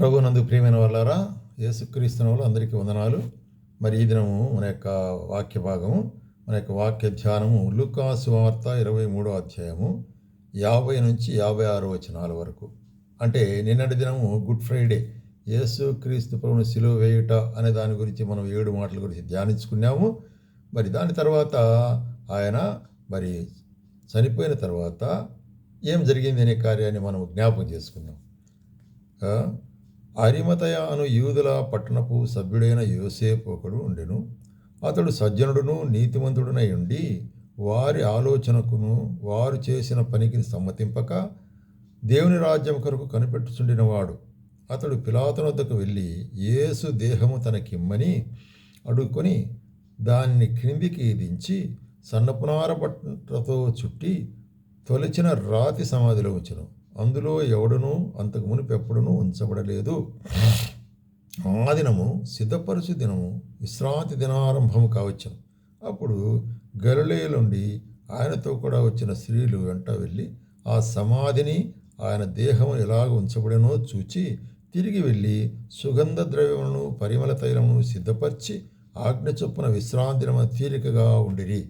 ప్రభునందు ప్రియమైన వాళ్ళారా యేసుక్రీస్తున వాళ్ళు అందరికీ వందనాలు. మరి ఈ దినము మన యొక్క వాక్య భాగము మన యొక్క వాక్య ధ్యానము లుకాసు వార్త ఇరవై మూడో అధ్యాయము యాభై నుంచి యాభై ఆరు వచనాల వరకు. అంటే నిన్నటి దినము గుడ్ ఫ్రైడే యేసు క్రీస్తు ప్రభుని సిలువ వేయుట అనే దాని గురించి మనం ఏడు మాటల గురించి ధ్యానించుకున్నాము. మరి దాని తర్వాత ఆయన మరి చనిపోయిన తర్వాత ఏం జరిగింది అనే కార్యాన్ని మనం జ్ఞాపకం చేసుకున్నాం అరిమతయ అను యూదుల పట్టణపు సభ్యుడైన యోసేపు ఒకడు ఉండెను. అతడు సజ్జనుడును నీతిమంతుడునై ఉండి వారి ఆలోచనకును వారు చేసిన పనికి సమ్మతింపక దేవుని రాజ్యం కొరకు కనిపెట్టుచుండినవాడు. అతడు పిలాతనొద్దకు వెళ్ళి యేసు దేహము తనకిమ్మని అడుక్కొని దానిని క్రిందికి దించి సన్నపునార బట్టతో చుట్టి తొలిచిన రాతి సమాధిలో ఉంచును. అందులో ఎవడునూ అంతకు మునిపెప్పుడును ఉంచబడలేదు. ఆ దినము సిద్ధపరచు దినము విశ్రాంతి దినారంభము కావచ్చును. అప్పుడు గలిలయలుండి ఆయనతో కూడా వచ్చిన స్త్రీలు వెంట వెళ్ళి ఆ సమాధిని ఆయన దేహము ఎలాగ ఉంచబడినో చూచి తిరిగి వెళ్ళి సుగంధ ద్రవ్యములను పరిమళ తైలమును సిద్ధపరిచి ఆజ్ఞ చొప్పున విశ్రాంతి తీరికగా ఉండిరి.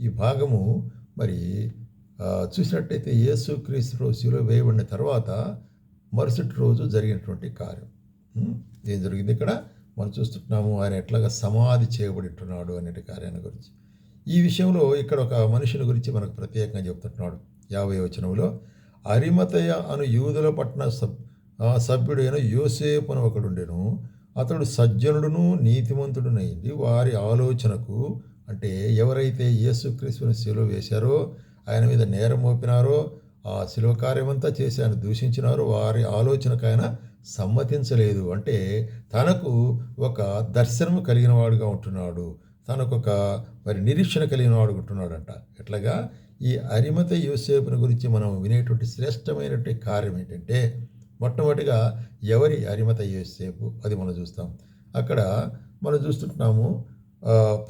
ఈ భాగము మరి చూసినట్టయితే యేసు క్రీస్తు శిలో వేయబడిన తర్వాత మరుసటి రోజు జరిగినటువంటి కార్యం. ఏం జరిగింది ఇక్కడ? మనం చూస్తున్నాము ఆయన ఎట్లాగా సమాధి చేయబడింటున్నాడు అనే కార్యాన్ని గురించి. ఈ విషయంలో ఇక్కడ ఒక మనుషుని గురించి మనకు ప్రత్యేకంగా చెబుతున్నాడు యాభై వచనంలో అరిమతయ అను యూదుల పట్టణ సబ్ సభ్యుడైన యోసేపు అని ఒకడుండెను అతడు సజ్జనుడును నీతిమంతుడునైంది. వారి ఆలోచనకు అంటే ఎవరైతే యేసుక్రీస్తుని శిలువ వేశారో ఆయన మీద నేరం మోపినారో ఆ శిలువ కార్యమంతా చేసి ఆయన దూషించినారో వారి ఆలోచనకు ఆయన సమ్మతించలేదు. అంటే తనకు ఒక దర్శనము కలిగిన వాడుగా ఉంటున్నాడు. తనకు ఒక మరి నిరీక్షణ కలిగిన వాడు ఉంటున్నాడంట. ఎట్లాగా? ఈ అరిమత యోసేపుని గురించి మనం వినేటువంటి శ్రేష్టమైనటువంటి కార్యం ఏంటంటే మొట్టమొదటిగా ఎవరి అరిమత యోసేపు? అది మనం చూస్తాం. అక్కడ మనం చూస్తుంటున్నాము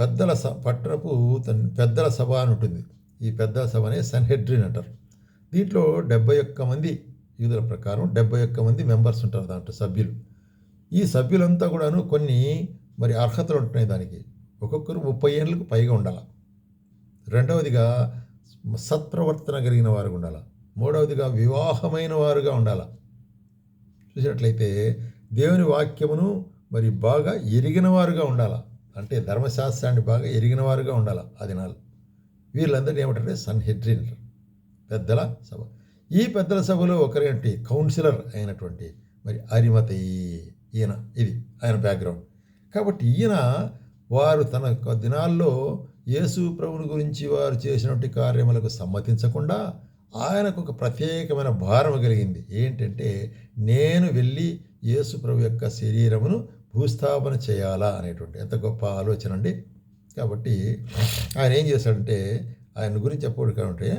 పెద్దల స పట్టణపు తన పెద్దల సభ అని ఉంటుంది. ఈ పెద్ద సభనే సన్హెడ్రిన్ అంటారు. దీంట్లో డెబ్బై ఒక్క మంది యూదుల ప్రకారం డెబ్బై ఒక్క మంది మెంబర్స్ ఉంటారు దాంట్లో సభ్యులు. ఈ సభ్యులంతా కూడాను కొన్ని మరి అర్హతలు ఉంటున్నాయి దానికి. ఒక్కొక్కరు ముప్పై ఏళ్ళకు పైగా ఉండాలి. రెండవదిగా సత్ప్రవర్తన కలిగిన వారు ఉండాలి. మూడవదిగా వివాహమైన వారుగా ఉండాలి. చూసినట్లయితే దేవుని వాక్యమును మరి బాగా ఎరిగిన వారుగా ఉండాలి. అంటే ధర్మశాస్త్రాన్ని బాగా ఎరిగిన వారుగా ఉండాలి. ఆ దినాలు వీళ్ళందరినీ ఏమంటారంటే సన్హెడ్రిన్ పెద్దల సభ. ఈ పెద్దల సభలో ఒకరేంటి కౌన్సిలర్ అయినటువంటి మరి అరిమత ఈయన. ఇది ఆయన బ్యాక్గ్రౌండ్. కాబట్టి ఈయన వారు తన దినాల్లో యేసు ప్రభుని గురించి వారు చేసినటువంటి కార్యములకు సమ్మతించకుండా ఆయనకు ఒక ప్రత్యేకమైన భారం కలిగింది. ఏంటంటే నేను వెళ్ళి యేసు ప్రభు యొక్క శరీరమును భూస్థాపన చేయాలా అనేటువంటి. ఎంత గొప్ప ఆలోచన అండి. కాబట్టి ఆయన ఏం చేశాడంటే ఆయన గురించి చెప్పాడు కాబట్టి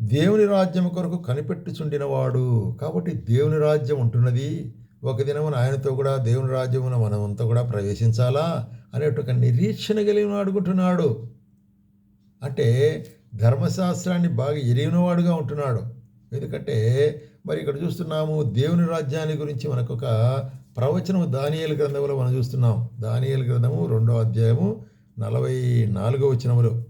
దేవుని రాజ్యం కొరకు కనిపెట్టుచుండినవాడు. కాబట్టి దేవుని రాజ్యం ఉంటున్నది. ఒక దినమున ఆయనతో కూడా దేవుని రాజ్యమున మనమంతా కూడా ప్రవేశించాలా అనే ఒక నిరీక్షణ కలిగిన అడుగుతున్నాడు అంటే ధర్మశాస్త్రాన్ని బాగా ఎరిగినవాడుగా ఉంటున్నాడు. ఎందుకంటే మరి ఇక్కడ చూస్తున్నాము దేవుని రాజ్యాన్ని గురించి మనకు ఒక ప్రవచనము దానియలు గ్రంథంలో మనం చూస్తున్నాం. దానియలు గ్రంథము రెండో అధ్యాయము నలభై నాలుగో వచనములో.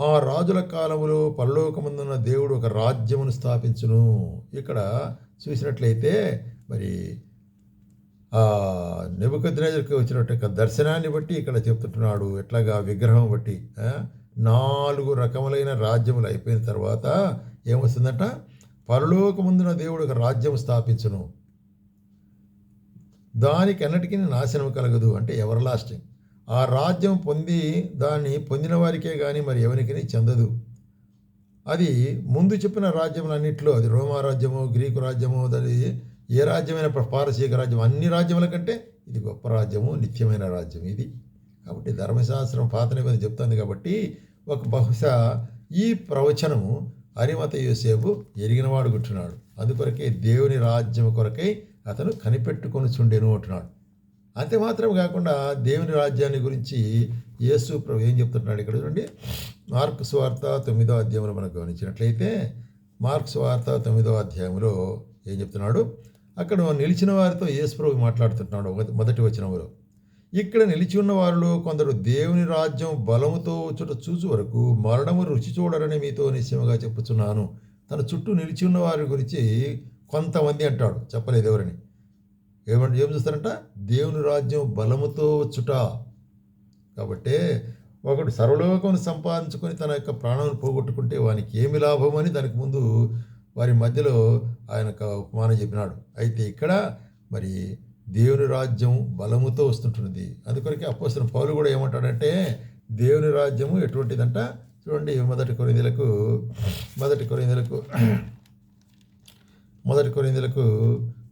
ఆ రాజుల కాలములో పరలోకముందున్న దేవుడు ఒక రాజ్యమును స్థాపించును. ఇక్కడ చూసినట్లయితే మరి ఆ నెబుకద్రేజర్కి వచ్చినట్టు దర్శనాన్ని బట్టి ఇక్కడ చెప్తుంటున్నాడు. ఎట్లాగా? విగ్రహం బట్టి. నాలుగు రకములైన రాజ్యములు అయిపోయిన తర్వాత ఏమొస్తుందట? పరలోకముందున దేవుడు ఒక రాజ్యం స్థాపించును. దానికి అన్నిటికీ నాశనం కలగదు అంటే ఎవర్ లాస్టింగ్ ఆ రాజ్యం పొంది దాన్ని పొందిన వారికే కానీ మరి ఎవరికి చెందదు. అది ముందు చెప్పిన రాజ్యములన్నింటిలో అది రోమా రాజ్యము గ్రీకు రాజ్యము అది ఏ రాజ్యమైన పారసీక రాజ్యం అన్ని రాజ్యముల కంటే ఇది గొప్ప రాజ్యము నిత్యమైన రాజ్యం ఇది. కాబట్టి ధర్మశాస్త్రం పాత నిబంధన చెప్తుంది కాబట్టి ఒక బహుశా ఈ ప్రవచనము హరిమత యోసేపు ఎరిగినవాడు గుంటున్నాడు. అందుకొరకే దేవుని రాజ్యం కొరకై అతను కనిపెట్టుకొని చుండెను అంటున్నాడు. అంతే మాత్రం కాకుండా దేవుని రాజ్యాన్ని గురించి యేసు ప్రభు ఏం చెప్తున్నాడు ఇక్కడ చూడండి. మార్క్ స్వార్త తొమ్మిదో అధ్యాయంలో మనం గమనించినట్లయితే మార్క్ స్వార్త తొమ్మిదో అధ్యాయంలో ఏం చెప్తున్నాడు? అక్కడ నిలిచిన వారితో యేసు ప్రభు మాట్లాడుతున్నాడు మొదటి వచనంలో. ఇక్కడ నిలిచి ఉన్న వారిలో కొందరు దేవుని రాజ్యం బలముతో వచ్చుట చూచు వరకు మరణము రుచి చూడరని మీతో నిశ్చయముగా చెప్పుచున్నాను. తన చుట్టూ నిలిచి ఉన్న వారి గురించి కొంతమంది అంటాడు చెప్పలేదు ఎవరని. ఏమంటే ఏం చూస్తారంట? దేవుని రాజ్యం బలముతో వచ్చుట. కాబట్టి ఒకడు సర్వలోకం సంపాదించుకొని తన యొక్క ప్రాణాలను పోగొట్టుకుంటే వానికి ఏమి లాభం అని దానికి ముందు వారి మధ్యలో ఆయన ఒక ఉపమానం చెప్పినాడు. అయితే ఇక్కడ మరి దేవుని రాజ్యం బలముతో వస్తుంటున్నది అందుకొరకే అప్పసిన పౌలు కూడా ఏమంటాడంటే దేవుని రాజ్యము ఎటువంటిదంట? చూడండి మొదటి కొరిందలకు మొదటి కొరిందలకు మొదటి కొరిందులకు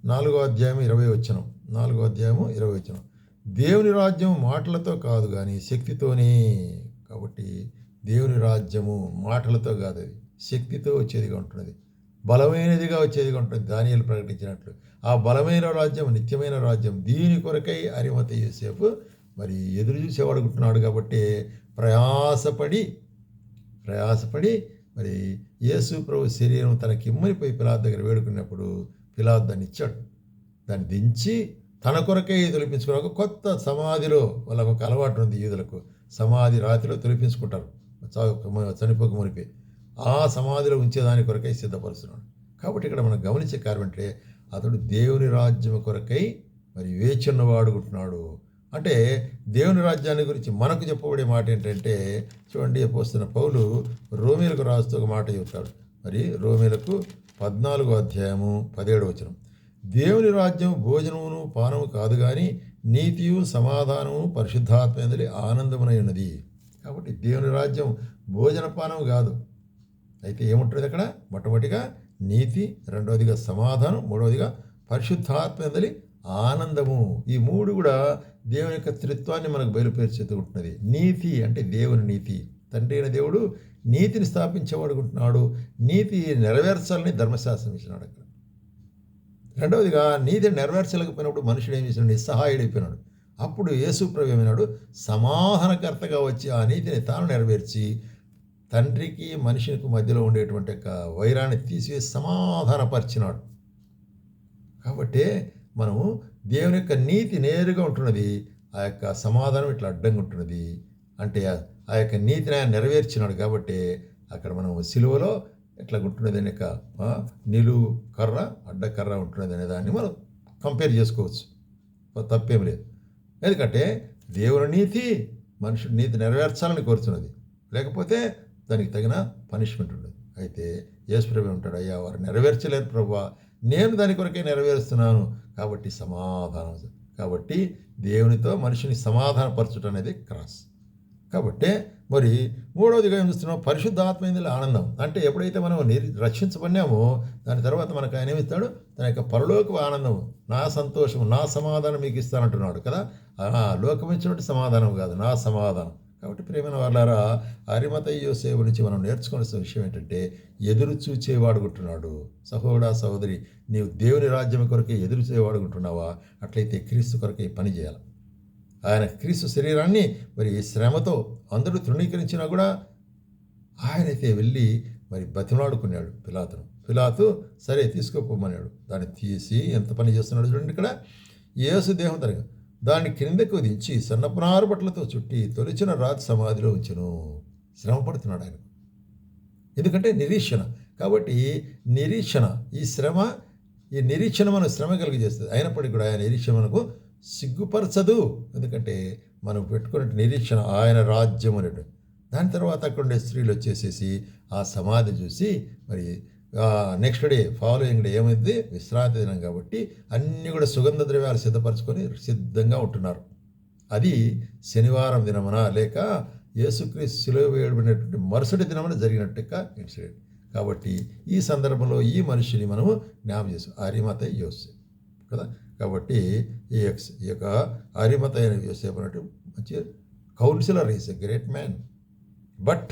నాలుగో అధ్యాయం ఇరవై వచ్చనం నాలుగో అధ్యాయము ఇరవై వచ్చనం దేవుని రాజ్యం మాటలతో కాదు కానీ శక్తితోనే కాబట్టి దేవుని రాజ్యము మాటలతో కాదు అది. శక్తితో వచ్చేదిగా ఉంటున్నది. బలమైనదిగా వచ్చేదిగా ఉంటుంది దానియాలు ప్రకటించినట్లు. ఆ బలమైన రాజ్యం నిత్యమైన రాజ్యం దీని కొరకై అరిమత యూసేపు మరి ఎదురు చూసేవాడుకుంటున్నాడు కాబట్టి ప్రయాసపడి ప్రయాసపడి మరి యేసు ప్రభు శరీరం తనకి ఇమ్మనిపోయి పిలాద్ దగ్గర వేడుకున్నప్పుడు పిలాద్ దాన్ని ఇచ్చాడు. దాన్ని దించి తన కొరకే తొలిపించుకుని ఒక కొత్త సమాధిలో వాళ్ళకు ఒక అలవాటు ఉంది యూదులకు సమాధి రాతిలో తొలిపించుకుంటారు. చనిపోక మునిపి. ఆ సమాధిలో ఉంచేదాని కొరకై సిద్ధపరుస్తున్నాడు. కాబట్టి ఇక్కడ మనం గమనించే కారణం అంటే అతడు దేవుని రాజ్యం కొరకై మరి వేచి వాడుకుంటున్నాడు అంటే దేవుని రాజ్యాన్ని గురించి మనకు చెప్పబడే మాట ఏంటంటే చూడండి పోస్తున్న పౌలు రోమిలకు రాస్తూ ఒక మాట చెబుతాడు మరి రోమిలకు పద్నాలుగో అధ్యాయము పదిహేడు వచనం. దేవుని రాజ్యం భోజనమును పానము కాదు కానీ నీతియు సమాధానము పరిశుద్ధాత్మేందలి ఆనందమునై ఉన్నది. కాబట్టి దేవుని రాజ్యం భోజన పానం కాదు. అయితే ఏముంటుంది అక్కడ? మొట్టమొదటిగా నీతి రెండవదిగా సమాధానం మూడవదిగా పరిశుద్ధాత్మేందలి ఆనందము. ఈ మూడు కూడా దేవుని యొక్క త్రిత్వాన్ని మనకు బయలుపరిచేతూ ఉంటున్నది నీతి అంటే దేవుని నీతి. తండ్రి అయిన దేవుడు నీతిని స్థాపించేవాడుకుంటున్నాడు నీతి నెరవేర్చాలని ధర్మశాస్త్రం ఇచ్చినాడు అక్కడ. రెండవదిగా నీతి నెరవేర్చలేకపోయినప్పుడు మనుషుడు ఏం చేసినాడు? నిస్సహాయుడైపోయినాడు అప్పుడు యేసుప్రవేమైనాడు సమాధానకర్తగా వచ్చి ఆ నీతిని తాను నెరవేర్చి తండ్రికి మనిషికి మధ్యలో ఉండేటువంటి యొక్క వైరాన్ని తీసివేసి సమాధానపరిచినాడు. కాబట్టి మనము దేవుని యొక్క నీతి నేరుగా ఉంటున్నది ఆ యొక్క సమాధానం ఇట్లా అడ్డంగా ఉంటున్నది. అంటే ఆ యొక్క నీతిని ఆయన నెరవేర్చినాడు కాబట్టి అక్కడ మనం సిలువలో ఎట్లా ఉంటున్నది అనే యొక్క నిలువు కర్ర అడ్డకర్ర ఉంటున్నది అనే దాన్ని మనం కంపేర్ చేసుకోవచ్చు. తప్పేం లేదు. ఎందుకంటే దేవుని నీతి మనుషుడి నీతి నెరవేర్చాలని కోరుతున్నది. లేకపోతే దానికి తగిన పనిష్మెంట్ ఉండదు. అయితే యేసు ప్రభు ఉంటాడు అయ్యా వారు నెరవేర్చలేరు ప్రభు. నేను దాని కొరకే నెరవేరుస్తున్నాను. కాబట్టి సమాధానం. కాబట్టి దేవునితో మనిషిని సమాధానపరచడం అనేది క్రాస్. కాబట్టి మరి మూడవదిగా ఏం చూస్తున్నాం? పరిశుద్ధాత్మైంది ఆనందం. అంటే ఎప్పుడైతే మనం నిర్ రక్షించబడినామో దాని తర్వాత మనకు ఆయన ఏమిస్తాడు? తన యొక్క పరలోక ఆనందం. నా సంతోషం నా సమాధానం మీకు ఇస్తానంటున్నాడు కదా. ఆ లోకం ఇచ్చినట్టు సమాధానం కాదు. నా సమాధానం. కాబట్టి ప్రేమైన వాళ్ళారా అరిమత సేవ నుంచి మనం నేర్చుకోవాల్సిన విషయం ఏంటంటే ఎదురు చూచేవాడుకుంటున్నాడు సహోదరా సహోదరి నీవు దేవుని రాజ్యం కొరకే ఎదురు చేవాడుకుంటున్నావా అట్లయితే క్రీస్తు కొరకే పని చేయాలి. ఆయన క్రీస్తు శరీరాన్ని మరి శ్రమతో అందరూ తృణీకరించినా కూడా ఆయనైతే వెళ్ళి మరి బతిమలాడుకున్నాడు పిలాతును. పిలాతు సరే తీసుకోపోమన్నాడు దాన్ని తీసి ఎంత పని చేస్తున్నాడు చూడండి ఇక్కడ. యేసు దేహం తరగా దాన్ని క్రిందకు దించి సన్నపునారు బట్టలతో చుట్టి తొలిచిన రాతి సమాధిలో ఉంచును. శ్రమ పడుతున్నాడు ఆయన. ఎందుకంటే నిరీక్షణ. కాబట్టి నిరీక్షణ ఈ శ్రమ ఈ నిరీక్షణ మనం శ్రమ కలిగజేస్తుంది. అయినప్పటికీ కూడా ఆయన నిరీక్షణ మనకు సిగ్గుపరచదు. ఎందుకంటే మనం పెట్టుకున్న నిరీక్షణ ఆయన రాజ్యం అనేటువంటి. దాని తర్వాత అక్కడ ఉండే స్త్రీలు వచ్చేసేసి ఆ సమాధి చూసి మరి నెక్స్ట్ డే ఫాలోయింగ్ డే ఏమైంది? విశ్రాంతి దినం కాబట్టి అన్నీ కూడా సుగంధ ద్రవ్యాలు సిద్ధపరచుకొని సిద్ధంగా ఉంటున్నారు. అది శనివారం దినమున లేక యేసుక్రీస్తు సిలువ వేయబడినటువంటి మరుసటి దినమున జరిగినట్టు ఇన్సిడెంట్ కాబట్టి ఈ సందర్భంలో ఈ మనిషిని మనము జ్ఞాపం చేస్తాం అరిమత యోసేపు కదా? కాబట్టి ఈ ఎక్స్ ఈ యొక్క అరిమత అయిన యోసేపు అన్నట్టు మంచి counsellor is a great man but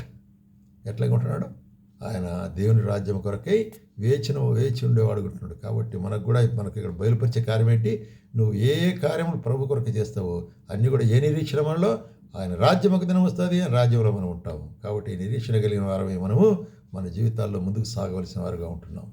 ఎట్లాగా ఉంటున్నాడు? ఆయన దేవుని రాజ్యం కొరకై వేచిన వేచి ఉండేవాడు ఉంటున్నాడు కాబట్టి మనకు కూడా మనకి ఇక్కడ బయలుపరిచే కార్యం ఏంటి? నువ్వు ఏ కార్యములు ప్రభు కొరకు చేస్తావో అన్నీ కూడా ఏ నిరీక్షణ మనలో? ఆయన రాజ్యం ఒక దినం వస్తుంది ఆయన రాజ్యంలో మనం ఉంటాము. కాబట్టి నిరీక్షణ కలిగిన వారమే మనము మన జీవితాల్లో ముందుకు సాగవలసిన వారుగా ఉంటున్నాం.